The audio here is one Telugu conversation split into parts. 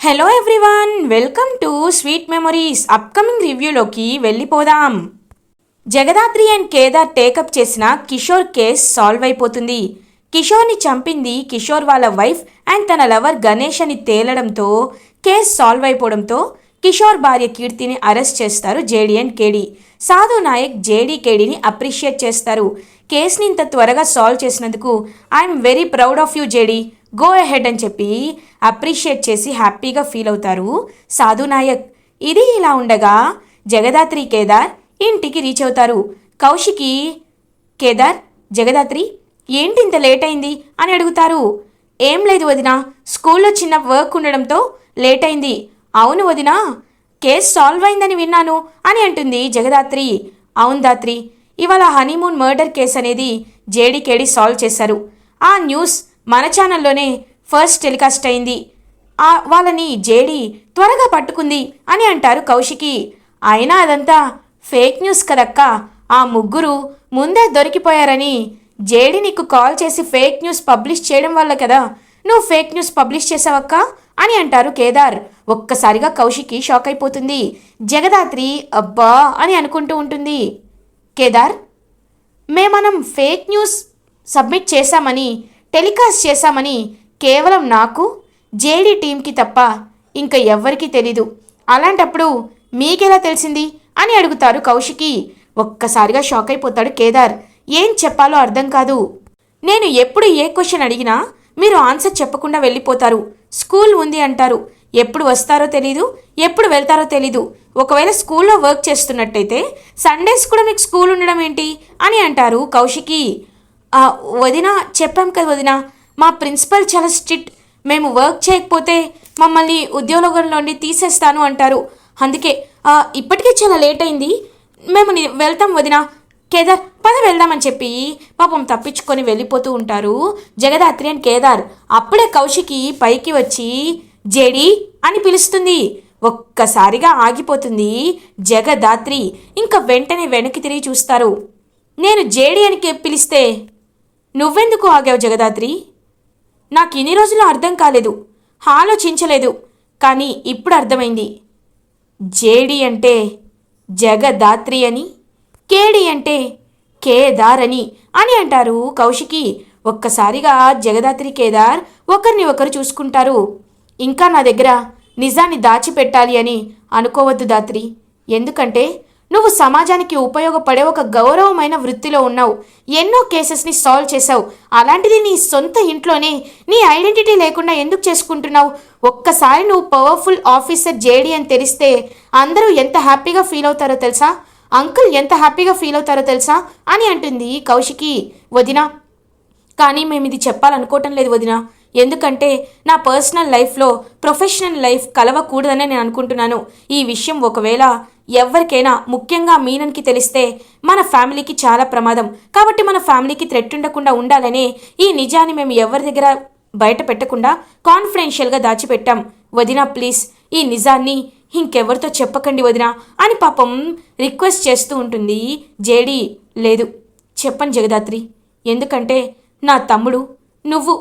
Hello everyone welcome to sweet memories upcoming రివ్యూలోకి వెళ్ళిపోదాం. జగదాత్రి అండ్ కేదార్ టేకప్ చేసిన కిషోర్ కేస్ సాల్వ్ అయిపోతుంది. కిషోర్ని చంపింది కిషోర్ వాళ్ళ వైఫ్ అండ్ తన లవర్ గణేష్ అని తేలడంతో కేస్ సాల్వ్ అయిపోవడంతో కిషోర్ భార్య కీర్తిని అరెస్ట్ చేస్తారు జేడీ అండ్ కేడీ. సాధు నాయక్ జేడీ కేడీని అప్రిషియేట్ చేస్తారు. కేసుని ఇంత త్వరగా సాల్వ్ చేసినందుకు I'm very proud of you JD. Go ahead అని చెప్పి అప్రిషియేట్ చేసి హ్యాపీగా ఫీల్ అవుతారు. సాధు నాయక్ ఇది ఇలా ఉండగా జగదాత్రి కేదార్ ఇంటికి రీచ్ అవుతారు. కౌశికి కేదార్ జగదాత్రి ఏంటి ఇంత లేట్ అయింది? అని అడుగుతారు. ఏం లేదు వదినా స్కూల్లో చిన్న వర్క్ ఉండడంతో లేట్ అయింది. అవును వదినా కేస్ సాల్వ్ అయిందని విన్నాను అని అంటుంది జగదాత్రి. అవును దాత్రి ఇవాళ హనీమూన్ మర్డర్ కేస్ అనేది జేడీకేడి సాల్వ్ చేశారు. ఆ న్యూస్ మన ఛానల్లోనే ఫస్ట్ టెలికాస్ట్ అయింది. ఆ వాళ్ళని జేడి త్వరగా పట్టుకుంది అని అంటారు కౌశికి. అయినా అదంతా ఫేక్ న్యూస్ కదక్క? ఆ ముగ్గురు ముందే దొరికిపోయారని. జేడి నీకు కాల్ చేసి ఫేక్ న్యూస్ పబ్లిష్ చేయడం వల్ల కదా? నువ్వు ఫేక్ న్యూస్ పబ్లిష్ చేసావక్క? అని అంటారు కేదార్. ఒక్కసారిగా కౌశికి షాక్ అయిపోతుంది. జగదాత్రి అబ్బా అని అనుకుంటూ ఉంటుంది. కేదార్ మేమనం ఫేక్ న్యూస్ సబ్మిట్ చేశామని టెలికాస్ట్ చేశామని కేవలం నాకు జేడీ టీంకి తప్ప ఇంకా ఎవ్వరికీ తెలీదు. అలాంటప్పుడు మీకెలా తెలిసింది? అని అడుగుతారు కౌశికి. ఒక్కసారిగా షాక్ అయిపోతాడు కేదార్. ఏం చెప్పాలో అర్థం కాదు. నేను ఎప్పుడు ఏ క్వశ్చన్ అడిగినా మీరు ఆన్సర్ చెప్పకుండా వెళ్ళిపోతారు. స్కూల్ ఉంది అంటారు. ఎప్పుడు వస్తారో తెలీదు ఎప్పుడు వెళ్తారో తెలీదు. ఒకవేళ స్కూల్లో వర్క్ చేస్తున్నట్టయితే సండేస్ కూడా మీకు స్కూల్ ఉండడం ఏంటి? అని అంటారు కౌశికి. వదిన చెప్పాం కదా వదిన మా ప్రిన్సిపల్ చాలా స్ట్రిక్ట్. మేము వర్క్ చేయకపోతే మమ్మల్ని ఉద్యోగంలో నుండి తీసేస్తాను అంటారు. అందుకే ఇప్పటికే చాలా లేట్ అయింది. మేము వెళ్తాం వదిన. కేదార్ పద వెళ్దామని చెప్పి పాపం తప్పించుకొని వెళ్ళిపోతూ ఉంటారు. జగదాత్రి అండ్ కేదార్ అప్పుడే కౌశికి పైకి వచ్చి జేడి అని పిలుస్తుంది. ఒక్కసారిగా ఆగిపోతుంది జగదాత్రి. ఇంకా వెంటనే వెనక్కి తిరిగి చూస్తారు. నేను జేడి అని పిలిస్తే నువ్వెందుకు ఆగావు జగదాత్రి నాకు ఇన్ని రోజులు అర్థం కాలేదు ఆలోచించలేదు కానీ ఇప్పుడు అర్థమైంది. జేడి అంటే జగదాత్రి అని కేడి అంటే కేదార్ అని అని అంటారు కౌశికి. ఒక్కసారిగా జగదాత్రి కేదార్ ఒకరిని ఒకరు చూసుకుంటారు. ఇంకా నా దగ్గర నిజాన్ని దాచిపెట్టాలి అని అనుకోవద్దు దాత్రి. ఎందుకంటే నువ్వు సమాజానికి ఉపయోగపడే ఒక గౌరవమైన వృత్తిలో ఉన్నావు. ఎన్నో కేసెస్ని సాల్వ్ చేశావు. అలాంటిది నీ సొంత ఇంట్లోనే నీ ఐడెంటిటీ లేకుండా ఎందుకు చేసుకుంటున్నావు? ఒక్కసారి నువ్వు పవర్ఫుల్ ఆఫీసర్ జేడీ అని తెలిస్తే అందరూ ఎంత హ్యాపీగా ఫీల్ అవుతారో తెలుసా? అంకుల్ ఎంత హ్యాపీగా ఫీల్ అవుతారో తెలుసా? అని అంటుంది కౌశికి. వదినా కానీ మేము ఇది చెప్పాలనుకోవటం లేదు వదిన. ఎందుకంటే నా పర్సనల్ లైఫ్లో ప్రొఫెషనల్ లైఫ్ కలవకూడదని నేను అనుకుంటున్నాను. ఈ విషయం ఒకవేళ ఎవరికైనా ముఖ్యంగా మీనన్కి తెలిస్తే మన ఫ్యామిలీకి చాలా ప్రమాదం. కాబట్టి మన ఫ్యామిలీకి థ్రెట్ ఉండకుండా ఉండాలనే ఈ నిజాన్ని మేము ఎవరి దగ్గర బయట పెట్టకుండా కాన్ఫిడెన్షియల్గా దాచిపెట్టాం. వదిన ప్లీజ్ ఈ నిజాన్ని ఇంకెవరితో చెప్పకండి వదిన అని పాపం రిక్వెస్ట్ చేస్తూ ఉంటుంది. జేడి లేదు చెప్పండి జగదాత్రి. ఎందుకంటే నా తమ్ముడు నువ్వు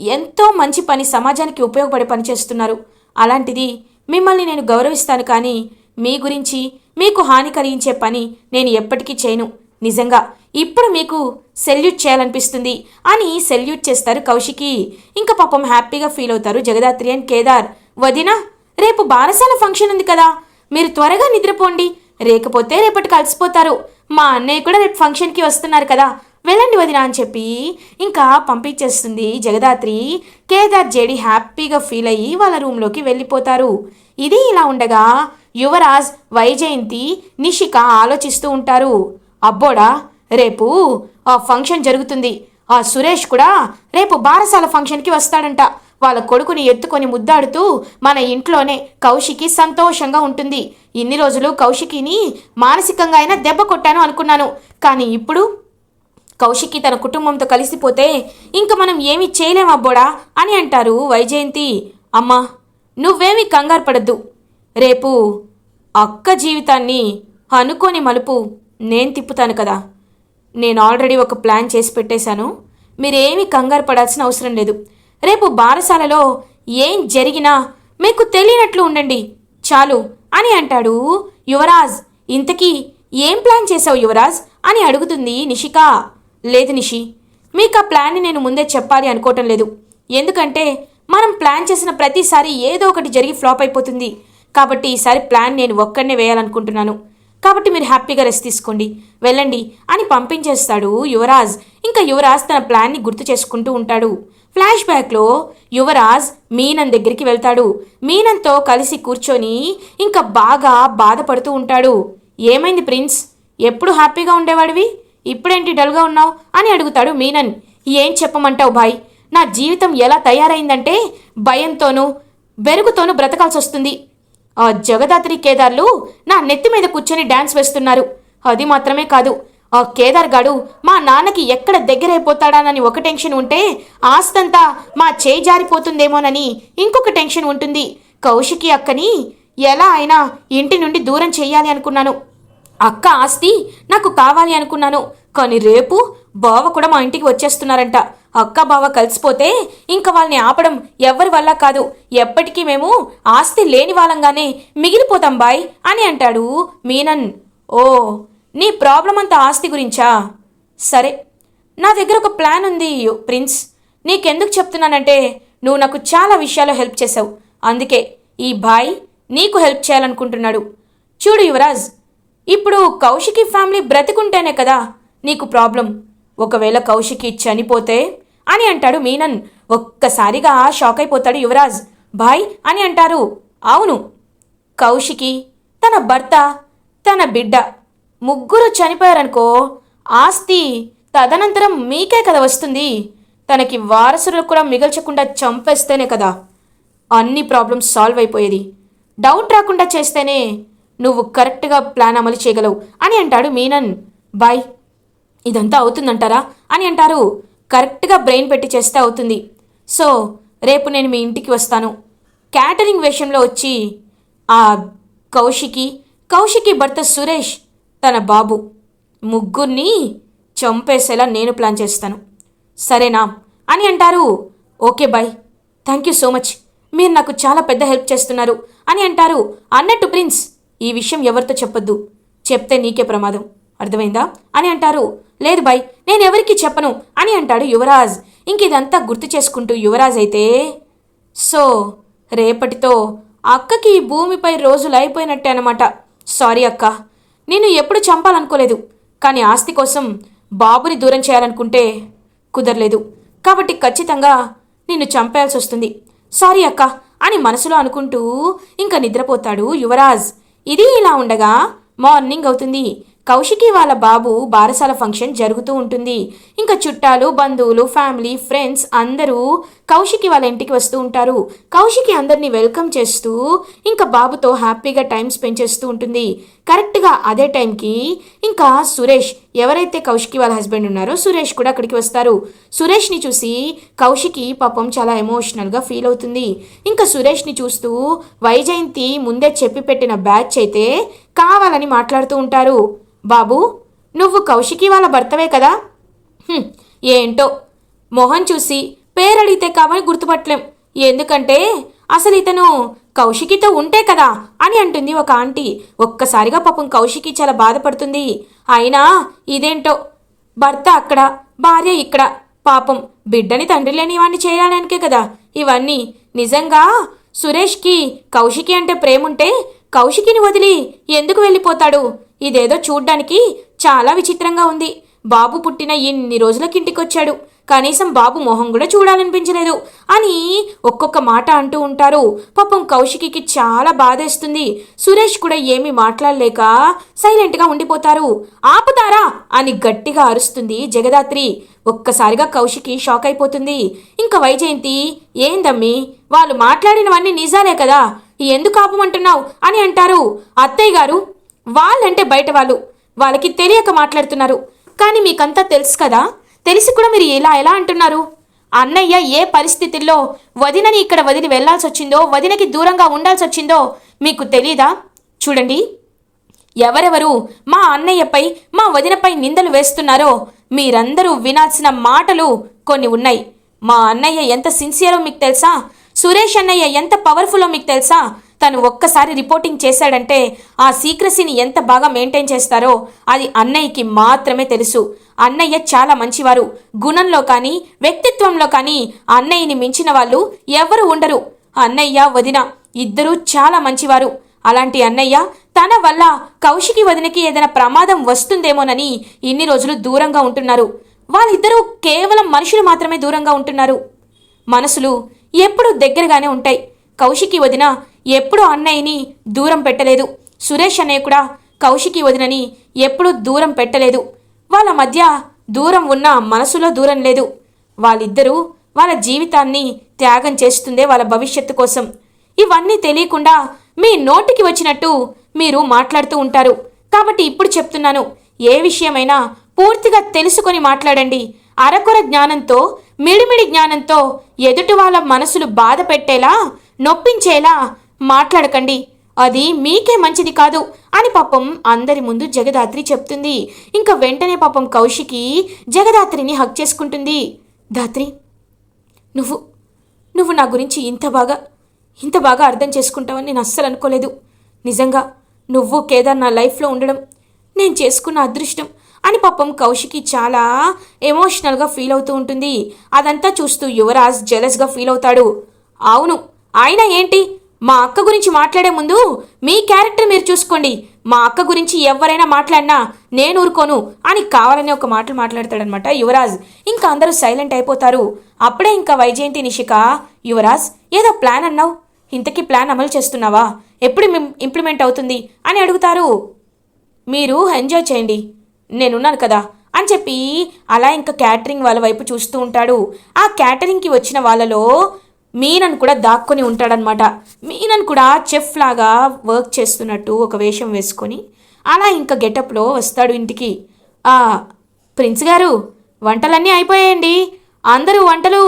ఎంతో మంచి పని సమాజానికి ఉపయోగపడే పని చేస్తున్నారు. అలాంటిది మిమ్మల్ని నేను గౌరవిస్తాను కానీ మీ గురించి మీకు హాని కలిగించే పని నేను ఎప్పటికీ చేయను. నిజంగా ఇప్పుడు మీకు సెల్యూట్ చేయాలనిపిస్తుంది అని సెల్యూట్ చేస్తారు కౌశికి. ఇంకా పాపం హ్యాపీగా ఫీల్ అవుతారు జగదాత్రి అండ్ కేదార్. వదినా రేపు బారసాల ఫంక్షన్ ఉంది కదా. మీరు త్వరగా నిద్రపోండి. లేకపోతే రేపటి కలిసిపోతారు. మా అన్నయ్య కూడా రేపు ఫంక్షన్కి వస్తున్నారు కదా. వెళ్ళండి వదిన అని చెప్పి ఇంకా పంపించేస్తుంది జగదాత్రి. కేదార్ జేడి హ్యాపీగా ఫీల్ అయ్యి వాళ్ళ రూమ్లోకి వెళ్ళిపోతారు. ఇది ఇలా ఉండగా యువరాజ్ వైజయంతి నిషిక ఆలోచిస్తూ ఉంటారు. అబ్బోడా రేపు ఆ ఫంక్షన్ జరుగుతుంది. ఆ సురేష్ కూడా రేపు బారసాల ఫంక్షన్కి వస్తాడంట. వాళ్ళ కొడుకుని ఎత్తుకొని ముద్దాడుతూ మన ఇంట్లోనే కౌశికి సంతోషంగా ఉంటుంది. ఇన్ని రోజులు కౌశికిని మానసికంగా అయినా దెబ్బ కొట్టాను అనుకున్నాను. కానీ ఇప్పుడు కౌశికి తన కుటుంబంతో కలిసిపోతే ఇంక మనం ఏమీ చేయలేం అబ్బోడా అని అంటారు వైజయంతి. అమ్మా నువ్వేమీ కంగారు పడద్దు. రేపు అక్క జీవితాన్ని అనుకోని మలుపు నేను తిప్పుతాను కదా. నేను ఆల్రెడీ ఒక ప్లాన్ చేసి పెట్టేశాను. మీరేమీ కంగారు పడాల్సిన అవసరం లేదు. రేపు బారసాలలో ఏం జరిగినా మీకు తెలియనట్లు ఉండండి. చాలు అని అంటాడు యువరాజ్. ఇంతకీ ఏం ప్లాన్ చేశావు యువరాజ్? అని అడుగుతుంది నిషిక. లేదు నిషి మీకు ఆ ప్లాన్ని నేను ముందే చెప్పాలి అనుకోవటం లేదు. ఎందుకంటే మనం ప్లాన్ చేసిన ప్రతిసారి ఏదో ఒకటి జరిగి ఫ్లాప్ అయిపోతుంది. కాబట్టి ఈసారి ప్లాన్ నేను ఒక్కడనే వేయాలనుకుంటున్నాను. కాబట్టి మీరు హ్యాపీగా రెస్ట్ తీసుకోండి. వెళ్ళండి అని పంపించేస్తాడు యువరాజ్. ఇంకా యువరాజ్ తన ప్లాన్ని గుర్తు చేసుకుంటూ ఉంటాడు. ఫ్లాష్ బ్యాక్లో యువరాజ్ మీనన్ దగ్గరికి వెళ్తాడు. మీనన్తో కలిసి కూర్చొని ఇంకా బాగా బాధపడుతూ ఉంటాడు. ఏమైంది ప్రిన్స్? ఎప్పుడు హ్యాపీగా ఉండేవాడివి? ఇప్పుడేంటి డల్గా ఉన్నావు? అని అడుగుతాడు మీనన్. ఏం చెప్పమంటావు భాయ్ నా జీవితం ఎలా తయారైందంటే భయంతోనూ బెరుగుతోనూ బ్రతకాల్సి వస్తుంది ఆ జగదాత్రి కేదార్లు నా నెత్తి మీద కూర్చొని డాన్స్ వేస్తున్నారు. అది మాత్రమే కాదు ఆ కేదార్ గాడు మా నాన్నకి ఎక్కడ దగ్గరైపోతాడానని ఒక టెన్షన్ ఉంటే ఆస్తంతా మా చేయి జారిపోతుందేమోనని ఇంకొక టెన్షన్ ఉంటుంది. కౌశికి అక్కని ఎలా అయినా ఇంటి నుండి దూరం చేయాలి అనుకున్నాను. అక్క ఆస్తి నాకు కావాలి అనుకున్నాను కానీ రేపు బావ కూడా మా ఇంటికి వచ్చేస్తున్నారంట. అక్క బావ కలిసిపోతే ఇంక వాళ్ళని ఆపడం ఎవరి వల్ల కాదు. ఎప్పటికీ మేము ఆస్తి లేని వాళ్ళంగానే మిగిలిపోతాం బాయ్ అని అంటాడు మీనన్. ఓ నీ ప్రాబ్లం అంతా ఆస్తి గురించా? సరే నా దగ్గర ఒక ప్లాన్ ఉంది ప్రిన్స్. నీకెందుకు చెప్తున్నానంటే నువ్వు నాకు చాలా విషయాల్లో హెల్ప్ చేసావు అందుకే ఈ బాయ్ నీకు హెల్ప్ చేయాలనుకుంటున్నాడు. చూడు యువరాజ్ ఇప్పుడు కౌశికి ఫ్యామిలీ బ్రతికుంటేనే కదా నీకు ప్రాబ్లం. ఒకవేళ కౌశికి చనిపోతే అని అంటాడు మీనన్. ఒక్కసారిగా షాక్ అయిపోతాడు యువరాజ్. బాయ్ అని అంటారు. అవును. కౌశికి తన భర్త తన బిడ్డ ముగ్గురు చనిపోయారనుకో ఆస్తి తదనంతరం మీకే కదా వస్తుంది. తనకి వారసులు కూడా మిగల్చకుండా చంపేస్తేనే కదా. అన్ని ప్రాబ్లమ్స్ సాల్వ్ అయిపోయేది. డౌట్ రాకుండా చేస్తేనే నువ్వు కరెక్ట్గా ప్లాన్ అమలు చేయగలవు అని అంటాడు మీనన్. బాయ్ ఇదంతా అవుతుందంటారా? అని అంటారు. కరెక్ట్గా బ్రెయిన్ పెట్టి చేస్తే అవుతుంది. సో రేపు నేను మీ ఇంటికి వస్తాను. క్యాటరింగ్ విషయంలో వచ్చి ఆ కౌశికి కౌశికి భర్త సురేష్ తన బాబు ముగ్గురిని చంపేసేలా నేను ప్లాన్ చేస్తాను. సరేనా? అని అంటారు. Okay bye. Thank you so much. మీరు నాకు చాలా పెద్ద హెల్ప్ చేస్తున్నారు అని అంటారు. అన్నట్టు ప్రిన్స్ ఈ విషయం ఎవరితో చెప్పొద్దు. చెప్తే నీకే ప్రమాదం. అర్థమైందా? అని అంటారు. లేదు బాయ్. నేను ఎవరికి చెప్పను అని అంటాడు యువరాజ్. ఇంక ఇదంతా గుర్తు చేసుకుంటూ యువరాజ్ అయితే సో రేపటితో అక్కకి ఈ భూమిపై రోజులు అయిపోయినట్టే అనమాట సారీ అక్క నేను ఎప్పుడు చంపాలనుకోలేదు. కానీ ఆస్తి కోసం బాబుని దూరం చేయాలనుకుంటే కుదరలేదు. కాబట్టి ఖచ్చితంగా నిన్ను చంపేయాల్సి వస్తుంది సారీ అక్క అని మనసులో అనుకుంటూ ఇంకా నిద్రపోతాడు యువరాజ్. ఇది ఇలా ఉండగా మార్నింగ్ అవుతుంది. కౌశికి వాళ్ళ బాబు బారసాల ఫంక్షన్ జరుగుతూ ఉంటుంది. ఇంకా చుట్టాలు బంధువులు ఫ్యామిలీ ఫ్రెండ్స్ అందరూ కౌశికి వాళ్ళ ఇంటికి వస్తూ ఉంటారు. కౌశికి అందరినీ వెల్కమ్ చేస్తూ ఇంకా బాబుతో హ్యాపీగా టైం స్పెండ్ చేస్తూ ఉంటుంది. కరెక్ట్గా అదే టైంకి ఇంకా సురేష్ ఎవరైతే కౌశికి వాళ్ళ హస్బెండ్ ఉన్నారో సురేష్ కూడా అక్కడికి వస్తారు. సురేష్ని చూసి కౌశికి పాపం చాలా ఎమోషనల్గా ఫీల్ అవుతుంది. ఇంకా సురేష్ని చూస్తూ వైజయంతి ముందే చెప్పి పెట్టిన బ్యాచ్ అయితే కావాలని మాట్లాడుతూ ఉంటారు. బాబు నువ్వు కౌశికి వాళ్ళ భర్తవే కదా? ఏంటో? మొహం చూసి పేరడిగితే కావని గుర్తుపట్టలేం. ఎందుకంటే అసలు ఇతను కౌశికితో ఉంటే కదా అని అంటుంది ఒక ఆంటీ. ఒక్కసారిగా పాపం కౌశికి చాలా బాధపడుతుంది. అయినా ఇదేంటో? భర్త అక్కడ భార్య ఇక్కడ. పాపం బిడ్డని తండ్రి లేని వాడిని చేయడానికే కదా. ఇవన్నీ నిజంగా సురేష్కి కౌశికి అంటే ప్రేముంటే కౌశికిని వదిలి ఎందుకు వెళ్ళిపోతాడు? ఇదేదో చూడ్డానికి చాలా విచిత్రంగా ఉంది. బాబు పుట్టిన ఇన్ని రోజులకి ఇంటికొచ్చాడు కనీసం బాబు మొహం కూడా చూడాలనిపించలేదు. అని ఒక్కొక్క మాట అంటూ ఉంటారు. పాపం కౌశికికి చాలా బాధేస్తుంది. సురేష్ కూడా ఏమీ మాట్లాడలేక సైలెంట్గా ఉండిపోతారు. ఆపుతారా? అని గట్టిగా అరుస్తుంది జగదాత్రి. ఒక్కసారిగా కౌశికి షాక్ అయిపోతుంది. ఇంకా వైజయంతి ఏందమ్మి? వాళ్ళు మాట్లాడినవన్నీ నిజాలే కదా? ఎందుకు ఆపమంటున్నావు? అని అంటారు. అత్తయ్య గారు వాళ్ళంటే బయట వాళ్ళు. వాళ్ళకి తెలియక మాట్లాడుతున్నారు. కానీ మీకంతా తెలుసు కదా? తెలిసి కూడా మీరు ఇలా ఎలా అంటున్నారు? అన్నయ్య ఏ పరిస్థితుల్లో వదినని ఇక్కడ వదిలి వెళ్ళాల్సి వచ్చిందో వదినకి దూరంగా ఉండాల్సి వచ్చిందో మీకు తెలీదా? చూడండి. ఎవరెవరు మా అన్నయ్యపై మా వదినపై నిందలు వేస్తున్నారో మీరందరూ వినాల్సిన మాటలు కొన్ని ఉన్నాయి. మా అన్నయ్య ఎంత సిన్సియరో మీకు తెలుసా? సురేష్ అన్నయ్య ఎంత పవర్ఫుల్లో మీకు తెలుసా? తను ఒక్కసారి రిపోర్టింగ్ చేశాడంటే ఆ సీక్రసీని ఎంత బాగా మెయింటైన్ చేస్తారో అది అన్నయ్యకి మాత్రమే తెలుసు. అన్నయ్య చాలా మంచివారు. గుణంలో కానీ వ్యక్తిత్వంలో కానీ అన్నయ్యని మించిన వాళ్ళు ఎవరు ఉండరు. అన్నయ్య వదిన ఇద్దరూ చాలా మంచివారు. అలాంటి అన్నయ్య తన వల్ల కౌశికి వదినకి ఏదైనా ప్రమాదం వస్తుందేమోనని ఇన్ని రోజులు దూరంగా ఉంటున్నారు. వాళ్ళిద్దరూ కేవలం మనుషులు మాత్రమే దూరంగా ఉంటున్నారు. మనసులు ఎప్పుడూ దగ్గరగానే ఉంటాయి. కౌశికి వదిన ఎప్పుడూ అన్నయ్యని దూరం పెట్టలేదు. సురేష్ అన్నయ్య కూడా కౌశికి వదినని ఎప్పుడూ దూరం పెట్టలేదు. వాళ్ళ మధ్య దూరం ఉన్న మనసులో దూరం లేదు. వాళ్ళిద్దరూ వాళ్ళ జీవితాన్ని త్యాగం చేస్తుందే వాళ్ళ భవిష్యత్తు కోసం. ఇవన్నీ తెలియకుండా మీ నోటికి వచ్చినట్టు మీరు మాట్లాడుతూ ఉంటారు. కాబట్టి ఇప్పుడు చెప్తున్నాను ఏ విషయమైనా పూర్తిగా తెలుసుకొని మాట్లాడండి. అరకొర జ్ఞానంతో మిడిమిడి జ్ఞానంతో ఎదుటి వాళ్ళ మనసులు బాధ పెట్టేలా నొప్పించేలా మాట్లాడకండి. అది మీకే మంచిది కాదు అని పాపం అందరి ముందు జగదాత్రి చెప్తుంది. ఇంకా వెంటనే పాపం కౌశికి జగదాత్రిని హక్ చేసుకుంటుంది. దాత్రి నువ్వు నువ్వు నా గురించి ఇంత బాగా ఇంత బాగా అర్థం చేసుకుంటావని నేను అస్సలు అనుకోలేదు. నిజంగా నువ్వు కేదార్ నా లైఫ్లో ఉండడం నేను చేసుకున్న అదృష్టం అని పాపం కౌశికి చాలా ఎమోషనల్గా ఫీల్ అవుతూ ఉంటుంది. అదంతా చూస్తూ యువరాజ్ జెలస్గా ఫీల్ అవుతాడు. అవును ఆయన ఏంటి? మా అక్క గురించి మాట్లాడే ముందు మీ క్యారెక్టర్ మీరు చూసుకోండి. మా అక్క గురించి ఎవరైనా మాట్లాడినా నేను ఊరుకోను అని కావాలనే ఒక మాటలు మాట్లాడతాడనమాట యువరాజ్. ఇంకా అందరూ సైలెంట్ అయిపోతారు. అప్పుడే ఇంకా వైజయంతి నిషిక యువరాజ్ ఏదో ప్లాన్ అన్నావు? ఇంతకీ ప్లాన్ అమలు చేస్తున్నావా? ఎప్పుడు ఇంప్లిమెంట్ అవుతుంది? అని అడుగుతారు. మీరు ఎంజాయ్ చేయండి. నేనున్నాను కదా అని చెప్పి అలా ఇంకా క్యాటరింగ్ వాళ్ళ వైపు చూస్తూ ఉంటాడు. ఆ క్యాటరింగ్కి వచ్చిన వాళ్ళలో మీనన్ కూడా దాక్కొని ఉంటాడనమాట మీనన్ కూడా చెఫ్ లాగా వర్క్ చేస్తున్నట్టు ఒక వేషం వేసుకొని అలా ఇంకా గెటప్లో వస్తాడు ఇంటికి. ఆ ప్రిన్స్ గారు వంటలన్నీ అయిపోయాయండి. అందరూ వంటలు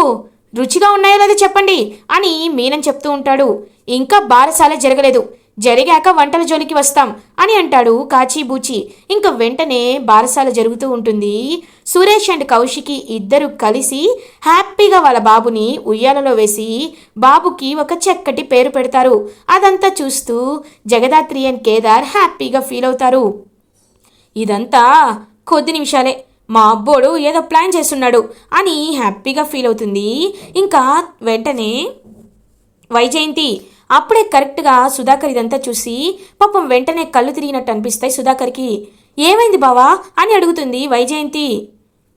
రుచిగా ఉన్నాయో లేదో చెప్పండి అని మీనన్ చెప్తూ ఉంటాడు. ఇంకా బారసాల జరగలేదు. జరిగాక వంటల జోలికి వస్తాం అని అంటాడు కాచీబూచి. ఇంకా వెంటనే బారసాల జరుగుతూ ఉంటుంది. సురేష్ అండ్ కౌశికి ఇద్దరు కలిసి హ్యాపీగా వాళ్ళ బాబుని ఉయ్యాలలో వేసి బాబుకి ఒక చక్కటి పేరు పెడతారు. అదంతా చూస్తూ జగదాత్రి అండ్ కేదార్ హ్యాపీగా ఫీల్ అవుతారు. ఇదంతా కొద్ది నిమిషాలే. మా అబ్బోడు ఏదో ప్లాన్ చేస్తున్నాడు అని హ్యాపీగా ఫీల్ అవుతుంది. ఇంకా వెంటనే వైజయంతి అప్పుడే కరెక్ట్గా సుధాకర్ ఇదంతా చూసి పాపం వెంటనే కళ్ళు తిరిగినట్టు అనిపిస్తాయి సుధాకర్కి. ఏమైంది బావా? అని అడుగుతుంది వైజయంతి.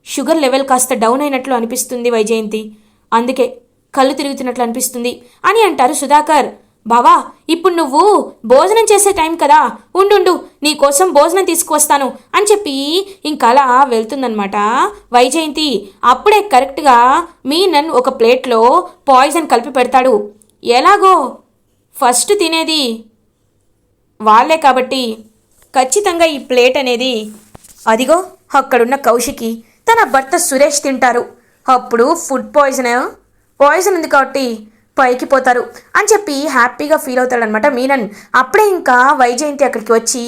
షుగర్ లెవెల్ కాస్త డౌన్ అయినట్లు అనిపిస్తుంది వైజయంతి. అందుకే కళ్ళు తిరుగుతున్నట్లు అనిపిస్తుంది అని అంటారు సుధాకర్. బావా ఇప్పుడు నువ్వు భోజనం చేసే టైం కదా. ఉండుండు నీ కోసం భోజనం తీసుకువస్తాను అని చెప్పి ఇంకలా వెళ్తుందనమాట వైజయంతి. అప్పుడే కరెక్ట్గా మీనన్ ఒక ప్లేట్లో పాయిజన్ కలిపి పెడతాడు. ఎలాగో? ఫస్ట్ తినేది వాళ్ళే కాబట్టి ఖచ్చితంగా ఈ ప్లేట్ అనేది అదిగో అక్కడున్న కౌశికి. తన భర్త సురేష్ తింటారు. అప్పుడు ఫుడ్ పాయిజన్ పాయిజన్ ఉంది కాబట్టి పైకి పోతారు అని చెప్పి హ్యాపీగా ఫీల్ అవుతాడనమాట మీనన్. అప్పుడే ఇంకా వైజయంతి అక్కడికి వచ్చి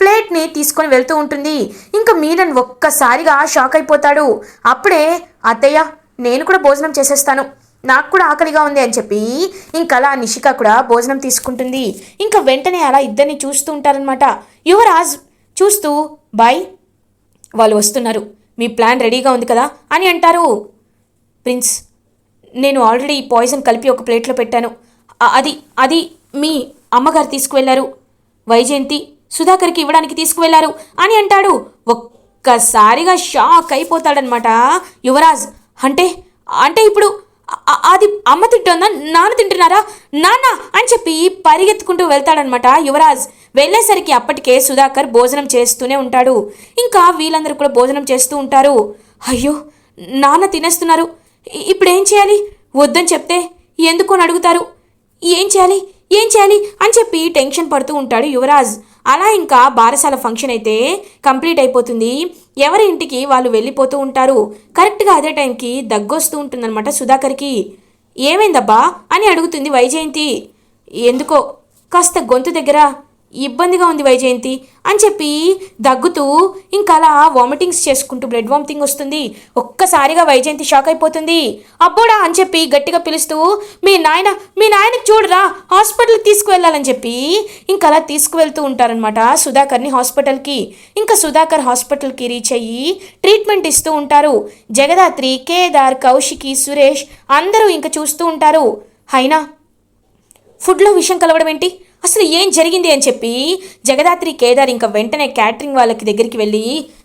ప్లేట్ని తీసుకొని వెళ్తూ ఉంటుంది. ఇంకా మీనన్ ఒక్కసారిగా షాక్ అయిపోతాడు. అప్పుడే అత్తయ్య నేను కూడా భోజనం చేసేస్తాను. నాకు కూడా ఆకలిగా ఉంది అని చెప్పి ఇంకా అలా నిషిక కూడా భోజనం తీసుకుంటుంది. ఇంకా వెంటనే అలా ఇద్దరిని చూస్తూ ఉంటారనమాట యువరాజ్ చూస్తూ బాయ్ వాళ్ళు వస్తున్నారు. మీ ప్లాన్ రెడీగా ఉంది కదా? అని అంటారు. ప్రిన్స్ నేను ఆల్రెడీ పాయిజన్ కలిపి ఒక ప్లేట్లో పెట్టాను. అది అది మీ అమ్మగారు తీసుకువెళ్ళారు. వైజయంతి సుధాకర్కి ఇవ్వడానికి తీసుకువెళ్ళారు. అని అంటాడు. ఒక్కసారిగా షాక్ అయిపోతాడనమాట యువరాజ్. అంటే అంటే ఇప్పుడు అది అమ్మ తింటుందా? నాన్న తింటున్నారా? నాన్న అని చెప్పి పరిగెత్తుకుంటూ వెళ్తాడనమాట యువరాజ్. వెళ్ళేసరికి అప్పటికే సుధాకర్ భోజనం చేస్తూనే ఉంటాడు. ఇంకా వీళ్ళందరూ కూడా భోజనం చేస్తూ ఉంటారు. అయ్యో నాన్న తినేస్తున్నారు. ఇప్పుడేం ఇప్పుడు ఏం చేయాలి? వద్దని చెప్తే ఎందుకు అని అడుగుతారు. ఏం చేయాలి? ఏం చేయాలి? అని చెప్పి టెన్షన్ పడుతూ ఉంటాడు యువరాజ్. అలా ఇంకా బారసాల ఫంక్షన్ అయితే కంప్లీట్ అయిపోతుంది. ఎవరి ఇంటికి వాళ్ళు వెళ్ళిపోతూ ఉంటారు. కరెక్ట్గా అదే టైంకి దగ్గొస్తూ ఉంటుందన్నమాట సుధాకర్కి. ఏమైందబ్బా అని అడుగుతుంది వైజయంతి. ఎందుకో కాస్త గొంతు దగ్గర ఇబ్బందిగా ఉంది వైజయంతి అని చెప్పి దగ్గుతూ ఇంకలా అలా వామిటింగ్స్ చేసుకుంటూ బ్లడ్ వామిటింగ్ వస్తుంది. ఒక్కసారిగా వైజయంతి షాక్ అయిపోతుంది. అబ్బోడా అని చెప్పి గట్టిగా పిలుస్తూ మీ నాయన మీ నాయనకి చూడరా హాస్పిటల్కి తీసుకువెళ్ళాలని చెప్పి ఇంకా అలా తీసుకువెళ్తూ ఉంటారనమాట సుధాకర్ని హాస్పిటల్కి ఇంకా సుధాకర్ హాస్పిటల్కి రీచ్ అయ్యి ట్రీట్మెంట్ ఇస్తూ ఉంటారు. జగదాత్రి కేదార్ కౌశికి సురేష్ అందరూ ఇంకా చూస్తూ ఉంటారు. అయినా ఫుడ్లో విషయం కలవడం ఏంటి? అసలు ఏం జరిగింది అని చెప్పి జగదాత్రి కేదార్ ఇంకా వెంటనే క్యాటరింగ్ వాళ్ళకి దగ్గరికి వెళ్ళి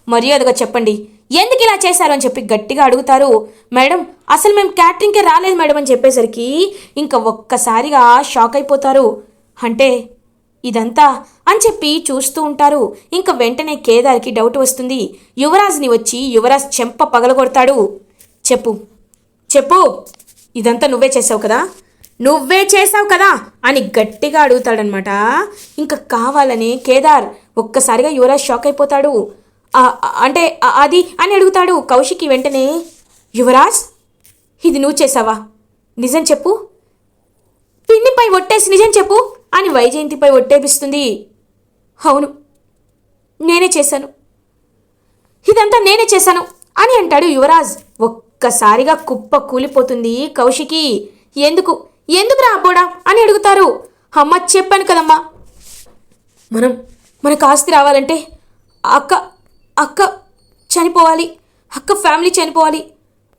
మర్యాదగా చెప్పండి. ఎందుకు ఇలా చేశారు అని చెప్పి గట్టిగా అడుగుతారు. మేడం అసలు మేము క్యాటరింగ్కే రాలేదు మేడం అని చెప్పేసరికి ఇంకా ఒక్కసారిగా షాక్ అయిపోతారు. అంటే ఇదంతా అని చెప్పి చూస్తూ ఉంటారు. ఇంకా వెంటనే కేదార్కి డౌట్ వస్తుంది. యువరాజ్ని వచ్చి యువరాజ్ చెంప పగలగొడతాడు. చెప్పు చెప్పు ఇదంతా నువ్వే చేసావు కదా? నువ్వే చేసావు కదా అని గట్టిగా అడుగుతాడనమాట. ఇంకా కావాలని కేదార్ ఒక్కసారిగా యువరాజ్ షాక్ అయిపోతాడు. అంటే అది అని అడుగుతాడు కౌశికి వెంటనే. యువరాజ్ ఇది నువ్వు చేసావా నిజం చెప్పు. పిన్నిపై ఒట్టేసి నిజం చెప్పు అని వైజయంతిపై ఒట్టేపిస్తుంది. అవును నేనే చేశాను. ఇదంతా నేనే చేశాను అని అంటాడు యువరాజ్. ఒక్కసారిగా కుప్ప కూలిపోతుంది కౌశికి. ఎందుకు? ఎందుకు రా అబ్బోడా అని అడుగుతారు. అమ్మ చెప్పాను కదమ్మా. మనం మనకు ఆస్తి రావాలంటే అక్క అక్క చనిపోవాలి అక్క ఫ్యామిలీ చనిపోవాలి.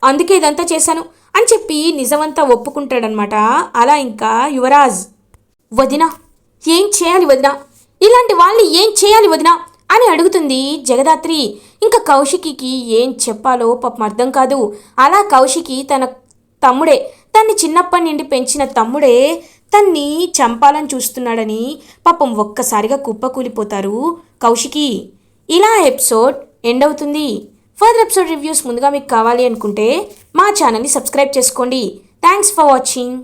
అందుకే ఇదంతా చేశాను అని చెప్పి నిజమంతా ఒప్పుకుంటాడనమాట అలా ఇంకా యువరాజ్ వదినా ఏం చేయాలి వదినా? ఇలాంటి వాళ్ళని ఏం చేయాలి వదినా? అని అడుగుతుంది జగదాత్రి. ఇంకా కౌశికికి ఏం చెప్పాలో పాపం అర్థం కాదు. అలా కౌశికి తన తమ్ముడే తన్ని చిన్నప్పటి నుండి పెంచిన తమ్ముడే తన్ని చంపాలని చూస్తున్నాడని పాపం ఒక్కసారిగా కుప్పకూలిపోతారు. కౌశికి ఇలా ఎపిసోడ్ ఎండ్ అవుతుంది. ఫర్దర్ ఎపిసోడ్ రివ్యూస్ ముందుగా మీకు కావాలి అనుకుంటే మా ఛానల్ని సబ్స్క్రైబ్ చేసుకోండి. Thanks for watching.